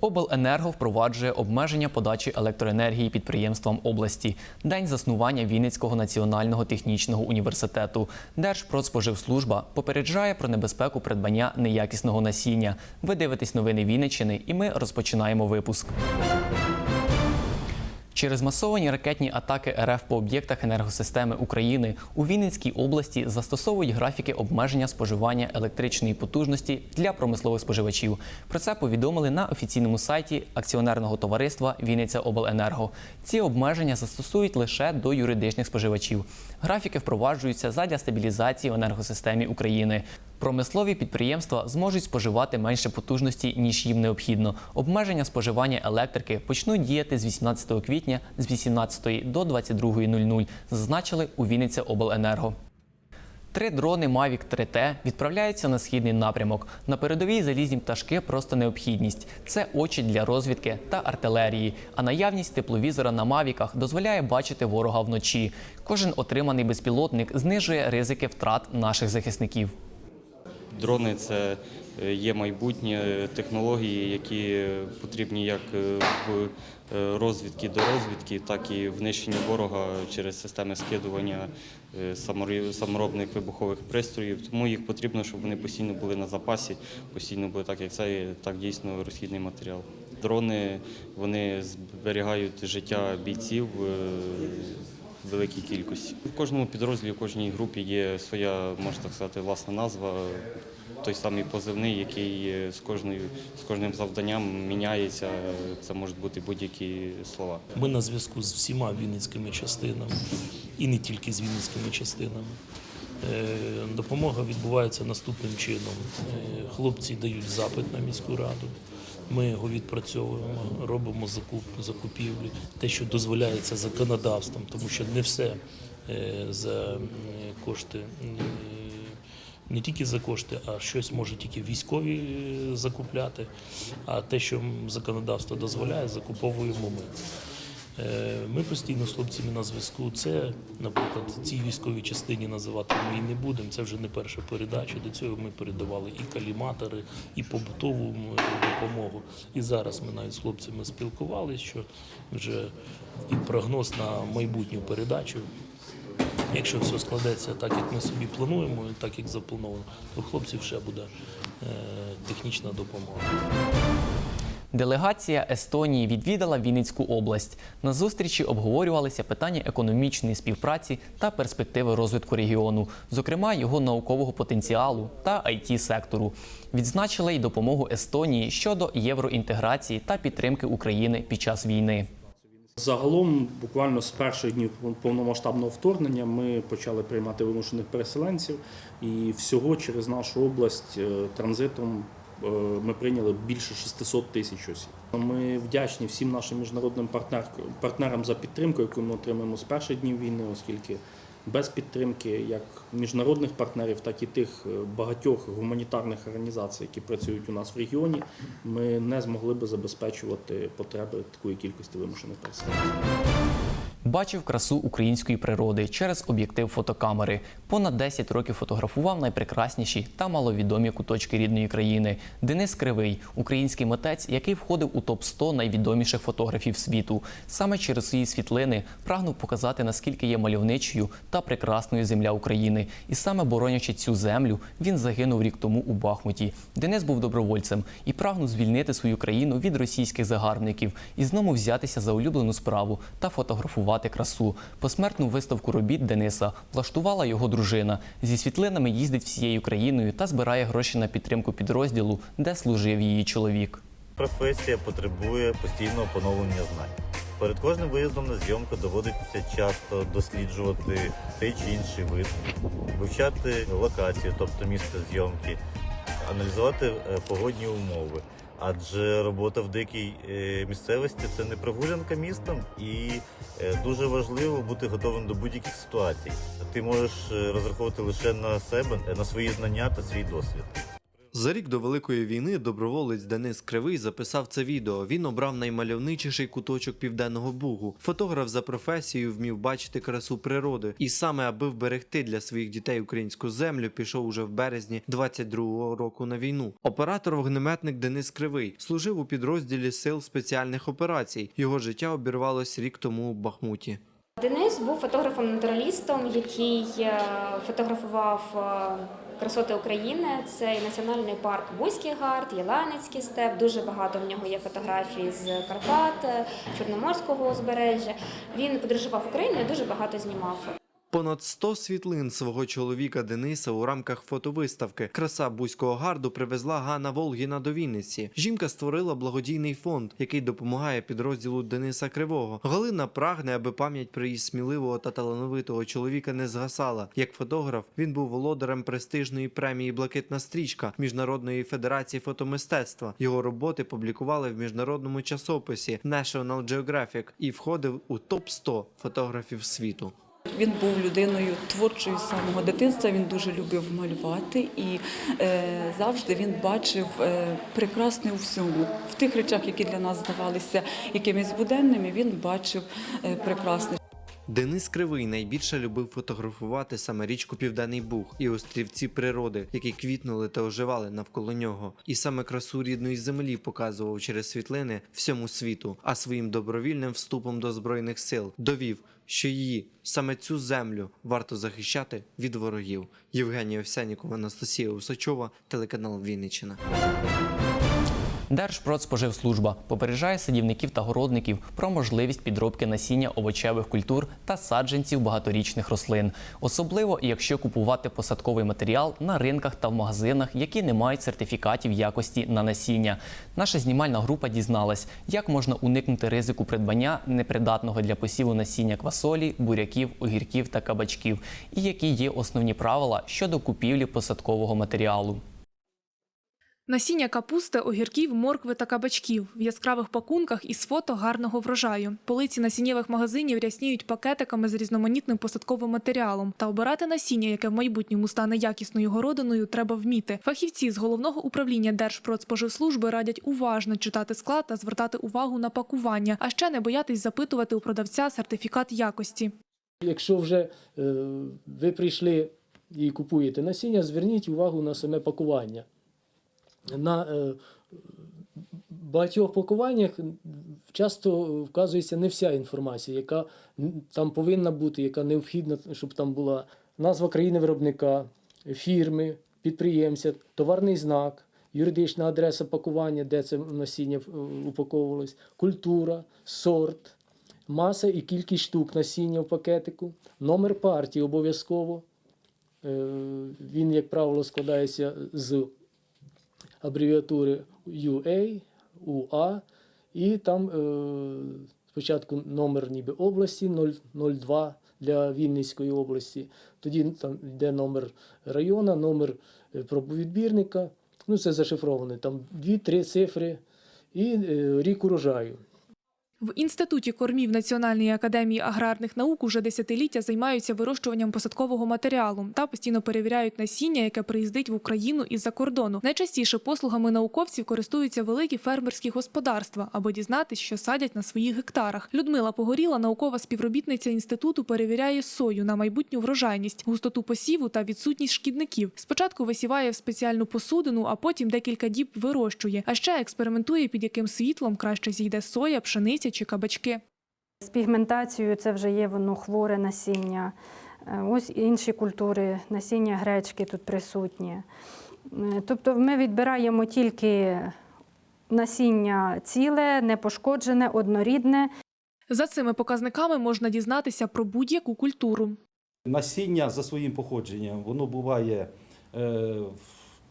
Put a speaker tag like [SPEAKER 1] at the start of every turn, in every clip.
[SPEAKER 1] Обленерго впроваджує обмеження подачі електроенергії підприємствам області. День заснування Вінницького національного технічного університету. Держпродспоживслужба попереджає про небезпеку придбання неякісного насіння. Ви дивитесь новини Вінниччини, і ми розпочинаємо випуск. Через масовані ракетні атаки РФ по об'єктах енергосистеми України у Вінницькій області застосовують графіки обмеження споживання електричної потужності для промислових споживачів. Про це повідомили на офіційному сайті акціонерного товариства Вінниця Обленерго. Ці обмеження застосують лише до юридичних споживачів. Графіки впроваджуються задля стабілізації в енергосистемі України. Промислові підприємства зможуть споживати менше потужності, ніж їм необхідно. Обмеження споживання електрики почнуть діяти з 18 квітня з 18 до 22.00, зазначили у Вінниця Обленерго. Три дрони Mavic 3T відправляються на східний напрямок. На передовій залізні пташки просто необхідність. Це очі для розвідки та артилерії. А наявність тепловізора на мавіках дозволяє бачити ворога вночі. Кожен отриманий безпілотник знижує ризики втрат наших захисників.
[SPEAKER 2] Дрони це е, є майбутні е, технології, які е, потрібні як в розвідки до розвідки, так і в нищенні ворога через системи скидування саморобних вибухових пристроїв. Тому їх потрібно, щоб вони постійно були на запасі, постійно були так, як це, так дійсно розхідний матеріал. Дрони вони зберігають життя бійців. Великій кількості. В кожному підрозділі, в кожній групі є своя, можна так сказати, власна назва, той самий позивний, який з кожною з кожним завданням міняється. Це можуть бути будь-які слова.
[SPEAKER 3] Ми на зв'язку з всіма вінницькими частинами і не тільки з вінницькими частинами. Е, Допомога відбувається наступним чином. Е, Хлопці дають запит на міську раду. Ми його відпрацьовуємо, робимо закуп, закупівлі, те, що дозволяється законодавством, тому що не все е, за кошти. е, Не тільки за кошти, а щось може тільки військові е, закупляти. А те, що законодавство дозволяє, закуповуємо ми. Е, Ми постійно з хлопцями на зв'язку. Це, наприклад, цій військовій частині називати ми і не будемо. Це вже не перша передача. До цього ми передавали і каліматори, і побутову допомогу. І зараз ми навіть з хлопцями спілкувалися, що вже і прогноз на майбутню передачу. Якщо все складеться так, як ми собі плануємо, і так як заплановано, то хлопців ще буде е, технічна допомога.
[SPEAKER 1] Делегація Естонії відвідала Вінницьку область. На зустрічі обговорювалися питання економічної співпраці та перспективи розвитку регіону, зокрема його наукового потенціалу та it сектору. Відзначили й допомогу Естонії щодо євроінтеграції та підтримки України під час війни.
[SPEAKER 4] Загалом, буквально з перших днів повномасштабного вторгнення, ми почали приймати вимушених переселенців, і всього через нашу область е, транзитом ми прийняли більше 600 тисяч осіб. Ми вдячні всім нашим міжнародним партнер- партнерам за підтримку, яку ми отримуємо з перших днів війни, оскільки без підтримки як міжнародних партнерів, так і тих е, багатьох гуманітарних організацій, які працюють у нас в регіоні, ми не змогли би забезпечувати потреби такої кількості вимушених переселенців.
[SPEAKER 1] Бачив красу української природи через об'єктив фотокамери. Понад 10 років фотографував найпрекрасніші та маловідомі куточки рідної країни. Денис Кривий, український митець, який входив у топ 100 найвідоміших фотографів світу. Саме через свої світлини прагнув показати, наскільки є мальовничою та прекрасною земля України. І саме боронячи цю землю, він загинув рік тому у Бахмуті. Денис був добровольцем і прагнув звільнити свою країну від російських загарбників і знову взятися за улюблену справу та фотографувати красу. Посмертну виставку робіт Дениса влаштувала його дружина. Зі світлинами їздить всією країною та збирає гроші на підтримку підрозділу, де служив її чоловік.
[SPEAKER 5] Професія потребує постійного поновлення знань. Перед кожним виїздом на зйомку доводиться часто досліджувати той чи інший вид, вивчати локацію, тобто місце зйомки, аналізувати е, погодні умови. Адже робота в дикій е, місцевості це не прогулянка містом, і е, дуже важливо бути готовим до будь-яких ситуацій. Ти можеш е, розраховувати лише на себе, на свої знання та свій досвід.
[SPEAKER 6] За рік до Великої війни доброволець Денис Кривий записав це відео. Він обрав наймальовничіший куточок Південного Бугу. Фотограф за професією вмів бачити красу природи. І саме аби вберегти для своїх дітей українську землю, пішов уже в березні 22-го року на війну. Оператор-вогнеметник Денис Кривий служив у підрозділі сил спеціальних операцій. Його життя обірвалось рік тому у Бахмуті.
[SPEAKER 7] Денис був фотографом-натуралістом, який е, фотографував е, красоти України. Це і національний парк Бузький Гард, Єланицький степ. Дуже багато в нього є фотографій з Карпат, Чорноморського узбережжя. Він подорожував Україну і дуже багато знімав.
[SPEAKER 6] Понад 100 світлин свого чоловіка Дениса у рамках фотовиставки Краса Бузького гарду привезла Ганна Волгіна до Вінниці. Жінка створила благодійний фонд, який допомагає підрозділу Дениса Кривого. Галина прагне, аби пам'ять про її сміливого та талановитого чоловіка не згасала. Як фотограф, він був володарем престижної премії Блакитна стрічка Міжнародної федерації фотомистецтва. Його роботи публікували в міжнародному часописі National Geographic і входив у топ 100 фотографів світу.
[SPEAKER 8] Він був людиною творчою з самого дитинства. Він дуже любив малювати і е, завжди він бачив е, прекрасне у всьому. В тих речах, які для нас здавалися якимись буденними, він бачив е, прекрасне.
[SPEAKER 6] Денис Кривий найбільше любив фотографувати саме річку Південний Буг і острівці природи, які квітнули та оживали навколо нього. І саме красу рідної землі показував через світлини всьому світу, а своїм добровільним вступом до збройних сил довів, що її саме цю землю варто захищати від ворогів. Євгенія Овсянікова, Анастасія Усачова, телеканал Вінниччина.
[SPEAKER 1] Держпродспоживслужба попереджає садівників та городників про можливість підробки насіння овочевих культур та саджанців багаторічних рослин, особливо якщо купувати посадковий матеріал на ринках та в магазинах, які не мають сертифікатів якості на насіння. Наша знімальна група дізналась, як можна уникнути ризику придбання непридатного для посіву насіння квасолі, буряків, огірків та кабачків, і які є основні правила щодо купівлі посадкового матеріалу.
[SPEAKER 9] Насіння капусти, огірків, моркви та кабачків в яскравих пакунках із фото гарного врожаю. Полиці насіннєвих магазинів рясніють пакетиками з різноманітним посадковим матеріалом. Та обирати насіння, яке в майбутньому стане якісною городиною, треба вміти. Фахівці з головного управління Держпродспоживслужби радять уважно читати склад та звертати увагу на пакування, а ще не боятись запитувати у продавця сертифікат якості.
[SPEAKER 10] Якщо вже е, ви прийшли і купуєте насіння, зверніть увагу на саме пакування. На е, багатьох пакуваннях часто вказується не вся інформація, яка там повинна бути, яка необхідна, щоб там була назва країни виробника, фірми, підприємця, товарний знак, юридична адреса пакування, де це насіння е, упаковувалось, культура, сорт, маса і кількість штук насіння в пакетику, номер партії обов'язково. Е, Він, як правило, складається з абревіатури UA, UA, і там е, спочатку номер ніби області 002 для Вінницької області, тоді там йде номер району, номер е, пробовідбірника, ну це зашифровано, там 2-3 цифри. І е, рік урожаю.
[SPEAKER 9] В інституті кормів Національної академії аграрних наук уже десятиліття займаються вирощуванням посадкового матеріалу та постійно перевіряють насіння, яке приїздить в Україну із-за кордону. Найчастіше послугами науковців користуються великі фермерські господарства, аби дізнатись, що садять на своїх гектарах. Людмила Погоріла, наукова співробітниця інституту, перевіряє сою на майбутню врожайність, густоту посіву та відсутність шкідників. Спочатку висіває в спеціальну посудину, а потім декілька діб вирощує. А ще експериментує, під яким світлом краще зійде соя, пшениця чи кабачки.
[SPEAKER 11] З пігментацією це вже є воно хворе насіння. Е, Ось інші культури, насіння гречки тут присутні. Е, Тобто ми відбираємо тільки насіння ціле, непошкоджене, однорідне.
[SPEAKER 9] За цими показниками можна дізнатися про будь-яку культуру.
[SPEAKER 12] Насіння за своїм походженням, воно буває е,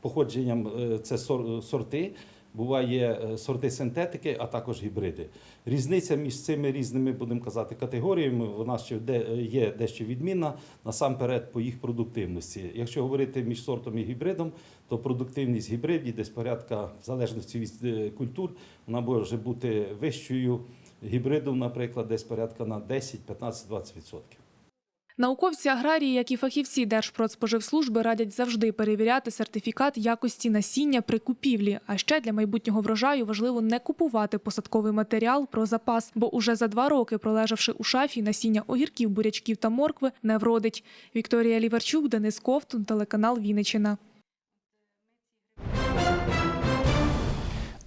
[SPEAKER 12] походженням е, це сор- сорти, буває е, сорти синтетики, а також гібриди. Різниця між цими різними, будемо казати, категоріями, вона ще де- є дещо відмінна, насамперед по їх продуктивності. Якщо говорити між сортом і гібридом, то продуктивність гібридів десь порядка, в залежності від е, культур, вона може бути вищою гібридом, наприклад, десь порядка на 10, 15, 20%.
[SPEAKER 9] Науковці аграрії, як і фахівці Держпродспоживслужби, радять завжди перевіряти сертифікат якості насіння при купівлі. А ще для майбутнього врожаю важливо не купувати посадковий матеріал про запас, бо уже за два роки, пролежавши у шафі, насіння огірків, бурячків та моркви не вродить. Вікторія Ліверчук, Денис Ковтун, телеканал Вінниччина.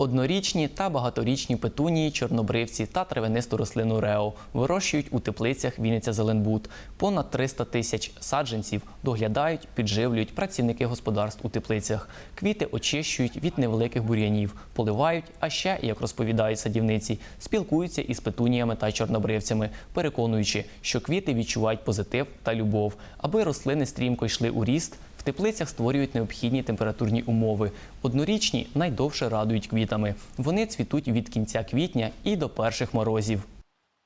[SPEAKER 1] Однорічні та багаторічні петунії, чорнобривці та травянисту рослину Рео вирощують у теплицях Вінниця Зеленбуд. Понад 300 тисяч саджанців доглядають, підживлюють працівники господарств у теплицях. Квіти очищують від невеликих бур'янів, поливають, а ще, як розповідають садівниці, спілкуються із петуніями та чорнобривцями, переконуючи, що квіти відчувають позитив та любов, аби рослини стрімко йшли у ріст. Теплицях створюють необхідні температурні умови. Однорічні найдовше радують квітами. Вони цвітуть від кінця квітня і до перших морозів.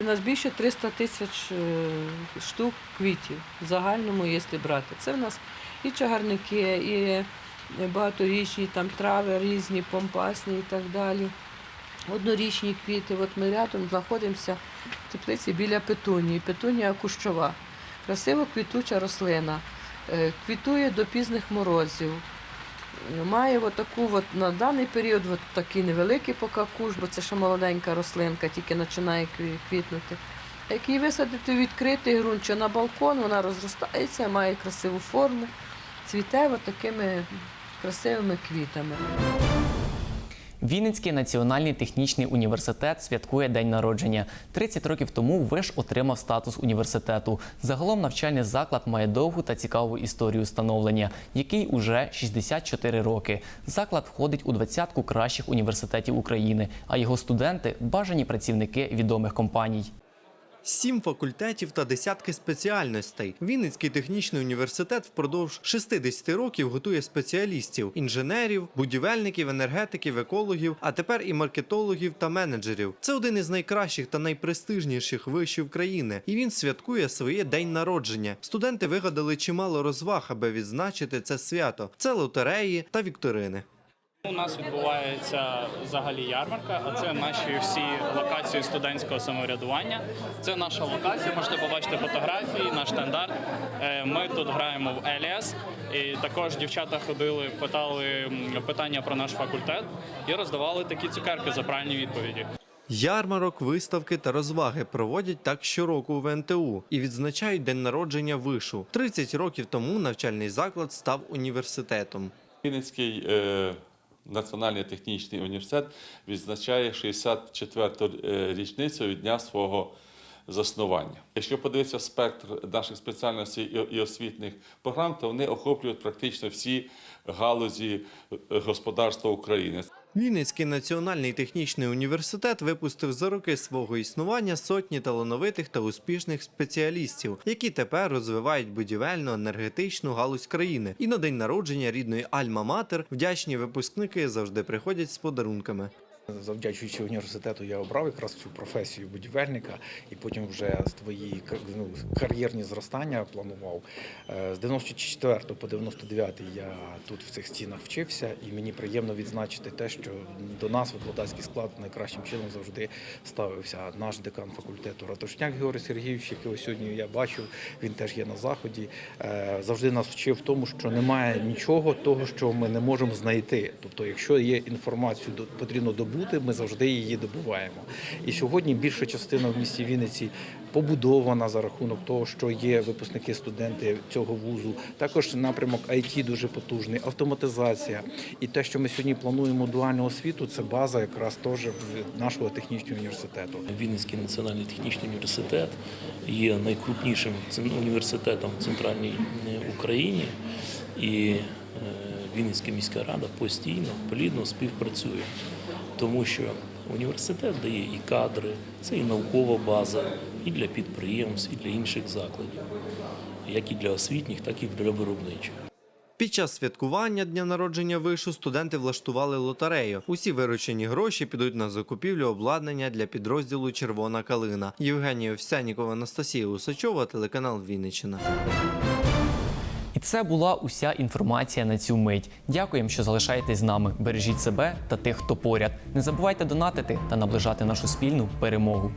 [SPEAKER 13] У нас більше 300 тисяч е, штук квітів в загальному, якщо брати. Це в нас і чагарники, і багаторічні там трави різні, помпасні і так далі. Однорічні квіти. От ми рядом знаходимося в теплиці біля петунії. Петунія кущова. Красиво квітуча рослина. Е, Квітує до пізних морозів. Має отаку, от, на даний період от такий невеликий поки куш, бо це ще молоденька рослинка, тільки починає квітнути. Як її висадити в відкритий ґрунт чи на балкон, вона розростається, має красиву форму, цвіте от такими красивими квітами.
[SPEAKER 1] Вінницький національний технічний університет святкує день народження. 30 років тому виш отримав статус університету. Загалом навчальний заклад має довгу та цікаву історію становлення, який уже 64 роки. Заклад входить у двадцятку кращих університетів України, а його студенти бажані працівники відомих компаній.
[SPEAKER 6] Сім факультетів та десятки спеціальностей. Вінницький технічний університет впродовж 60 років готує спеціалістів, інженерів, будівельників, енергетиків, екологів, а тепер і маркетологів та менеджерів. Це один із найкращих та найпрестижніших вишів країни, і він святкує своє день народження. Студенти вигадали чимало розваг, аби відзначити це свято. Це лотереї та вікторини.
[SPEAKER 14] У нас відбувається взагалі ярмарка, а це наші всі локації студентського самоврядування. Це наша локація. Можете побачити фотографії, наш стандарт. Е, Ми тут граємо в Еліас. І також дівчата ходили, питали питання про наш факультет і роздавали такі цукерки за правильні відповіді.
[SPEAKER 6] Ярмарок, виставки та розваги проводять так щороку в НТУ і відзначають день народження вишу. 30 років тому навчальний заклад став університетом.
[SPEAKER 15] Вінницький е, національний технічний університет відзначає 64-ту е, річницю від дня свого заснування. Якщо подивитися спектр наших спеціальностей і, освітніх програм, то вони охоплюють практично всі галузі е, господарства України.
[SPEAKER 6] Вінницький національний технічний університет випустив за роки свого існування сотні талановитих та успішних спеціалістів, які тепер розвивають будівельну енергетичну галузь країни. І на день народження рідної Альма-Матер вдячні випускники завжди приходять з подарунками.
[SPEAKER 16] Завдячуючи університету, я обрав якраз цю професію будівельника, і потім вже свої ну, кар'єрні зростання планував. Е, З 94 по 99 я тут в цих стінах вчився, і мені приємно відзначити те, що до нас викладацький склад найкращим чином завжди ставився. Наш декан факультету Ратушняк Георгій Сергійович, якого сьогодні я бачив, він теж є на заході. е, Завжди нас вчив в тому, що немає нічого того, що ми не можемо знайти. Тобто, якщо є інформацію, потрібно добути, ми завжди її добуваємо. І сьогодні більша частина в місті Вінниці побудована за рахунок того, що є випускники, студенти цього вузу. Також напрямок IT дуже потужний, автоматизація. І те, що ми сьогодні плануємо дуальну освіту, це база якраз теж нашого технічного університету.
[SPEAKER 3] Вінницький національний технічний університет є найкрупнішим університетом в центральній е, Україні, і е, Вінницька міська рада постійно плідно співпрацює, тому що університет дає і кадри, це і наукова база, і для підприємств, і для інших закладів, як і для освітніх, так і для виробничих.
[SPEAKER 6] Під час святкування дня народження вишу студенти влаштували лотерею. Усі виручені гроші підуть на закупівлю обладнання для підрозділу Червона калина. Євгенія Овсянікова, Анастасія Усачова, телеканал Вінниччина.
[SPEAKER 1] Це була уся інформація на цю мить. Дякуємо, що залишаєтесь з нами. Бережіть себе та тих, хто поряд. Не забувайте донатити та наближати нашу спільну перемогу.